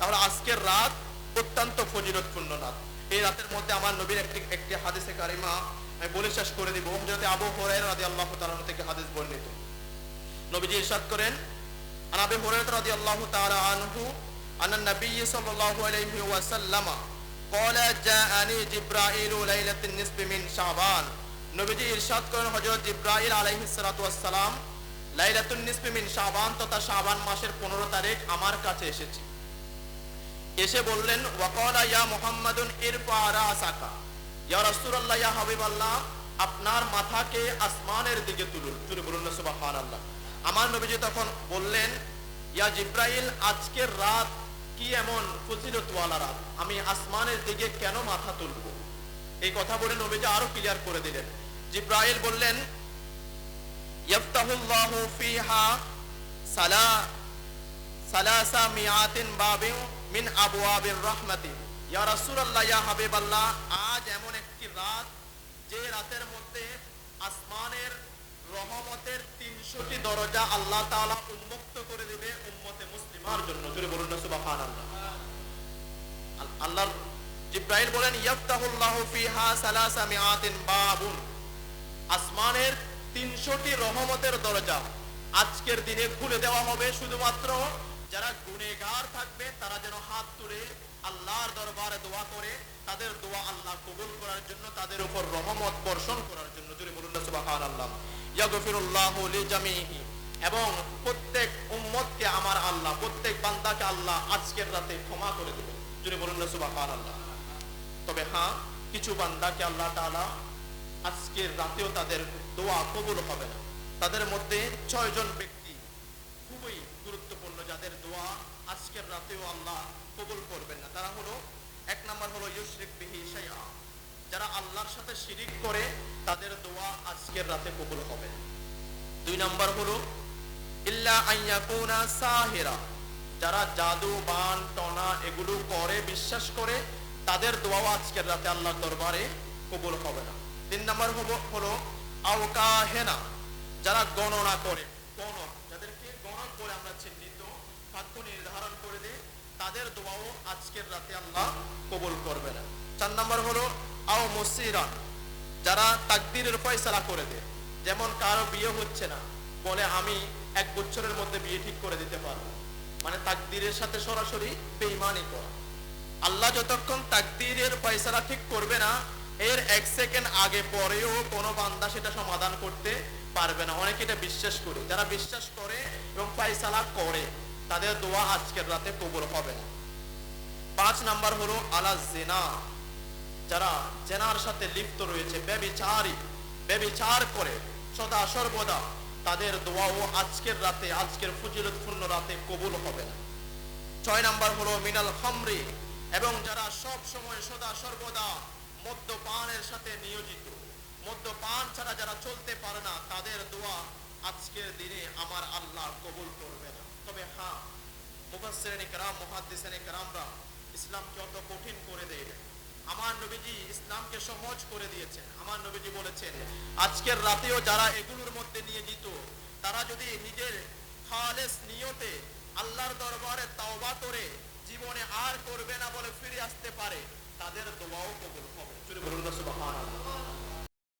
তাহলে আজকের রাত অত্যন্ত ফজিলতপূর্ণ রাত এই রাতের মধ্যে আমার নবীর একটি একটি হাদিসে কারিমা আমি বলে শেষ করে দিব যাতে আবু হরাইরা রাদিয়াল্লাহু তাআলা থেকে হাদিস বর্ণিত নবীজি ইরশাদ করেন عن ابي هريره رضي الله تعالى عنه ان النبي صلى الله عليه وسلم قال جاءني جبرائيل ليله النصف من شعبان নবীজি ইরশাদ করেন হযরত জিব্রাইল আলাইহিস সালাতু ওয়াস সালাম লাইলাতুন নিসফি মিন শাবান তথা শাবান মাসের 15 তারিখ আমার কাছে এসেছে এসে বললেন, ওয়াকালা ইয়া মুহাম্মাদুন ইরফা ইয়া রাসূলুল্লাহ, ইয়া আপনার মাথাকে আসমানের দিকে তুলুন। তুলে বলুন সুবহানাল্লাহ। আমার নবীজি তখন বললেন, ইয়া জিব্রাইল, আজকের রাত কি এমন ফজিলতওয়ালা রাত? আমি আসমানের দিকে কেন মাথা তুলব? এই কথা বলে নবীজি আরও ক্লিয়ার করে দিলেন। জিব্রাইল বললেন, ইয়াফতাহুল্লাহু ফিহা সালা, সালাসা মিয়াতিন বাবিন মিন ইয়া রাসূলুল্লাহ, ইয়া হাবিবাল্লাহ, আজ এমন একটি রাত যে রাতের মধ্যে আসমানের রহমতের 300টি দরজা আল্লাহ তাআলা উন্মুক্ত করে দিবে উম্মতে মুসলিমার জন্য। জোরে বলুন না, সুবহানাল্লাহ। জিব্রাইল বলেন, ইয়াফতাহুল্লাহু ফিহা সালাসা মিয়াতিন বাবুন। আসমানের তিনশোটি রহমতের দরজা আজকের দিনে খুলে দেওয়া হবে শুধুমাত্র যারা গুনেগার থাকবে, তারা যেন হাত তুলে আল্লাহর দরবারে দোয়া করে, তাদের দোয়া আল্লাহ কবুল করার জন্য, তাদের উপর রহমত বর্ষণ করার জন্য। জুড়ে বলুন না, সুবহানাল্লাহ। ইয়াগফিরুল্লাহু লিজামিহি। এবং প্রত্যেক উম্মতকে আমার আল্লাহ, প্রত্যেক বান্দাকে আল্লাহ আজকের রাতে ক্ষমা করে দেবে জুড়ে বলুন না, সুবহানাল্লাহ। তবে হ্যাঁ কিছু বান্দাকে আল্লাহ তাআলা আজকের রাতেও তাদের দোয়া কবুল হবে না। তাদের মধ্যে ছয়জন ব্যক্তি যাদের দোয়া আজকের রাতেও আল্লাহ কবুল করবেন না। তারা হলো, এক নম্বর হলো ইউশরিক বিহি শাইআ। যারা আল্লাহর সাথে শিরিক করে, তাদের দোয়া আজকের রাতে কবুল হবে। দুই নম্বর হলো, ইল্লা আইয়াকুনা সাহিরা। যারা জাদু, বান, টনা এগুলো করে, বিশ্বাস করে, তাদের দোয়াও আজকের রাতে আল্লাহর দরবারে কবুল হবে না। তিন নম্বর হলো হলো আওকাহেনা যারা গণনা করে গণক যাদেরকে গণক করে আমরা চিহ্নিত ভাগ্য নির্ধারণ করে দেয় তাদের দোয়াও আজকের রাতে আল্লাহ কবুল করবে না। চার নম্বর হলো, আও মুসিরা, যারা তাকদিরের ফয়সালা করে দেয়, যেমন কারও বিয়ে হচ্ছে না, বলে আমি এক বছরের মধ্যে বিয়ে ঠিক করে দিতে পারব। মানে তাকদিরের সাথে সরাসরি বেইমানি করা। আল্লাহ যতক্ষণ তাকদিরের ফয়সালা ঠিক করবে না, এর এক সেকেন্ড আগে পরেও কোনো বান্দা সেটা সমাধান করতে পারবে না। অনেকে এটা বিশ্বাস করে। যারা বিশ্বাস করে এবং ফয়সালা করে তাদের দোয়া আজকের রাতে কবুল হবে। না পাঁচ নাম্বার হলো আলা জেনা। যারা জেনার সাথে লিপ্ত রয়েছে ব্যবিচারী ব্যবিচার করে, সদা সর্বদা তাদের দোয়াও আজকের রাতে, আজকের ফজিলতপূর্ণ রাতে কবুল হবে না। ছয় নাম্বার হলো মিনাল খামরি। এবং যারা সব সময় সদা সর্বদা মদ্যপানের সাথে নিয়োজিত, মদ্যপান ছাড়া যারা চলতে পারে না, তাদের দোয়া আজকের দিনে আমার আল্লাহ কবুল করবে না। তবে হ্যাঁ মুফাসসিরানে کرام মুহাদ্দিসানে کرامরা ইসলামকে অত কঠিন করে দেয়। আমার নবীজি ইসলামকে সহজ করে দিয়েছেন। আমার নবীজি বলেছেন, আজকের রাতেও যারা এগুলোর মধ্যে নিয়ে নিত তারা যদি নিজের খালেস নিয়তে আল্লাহর দরবারে তাওবা করে, জীবনে আর করবে না বলে ফিরে আসতে পারে, তাদের দোয়াও কবুল হবে। বলুন সুবহানাল্লাহ।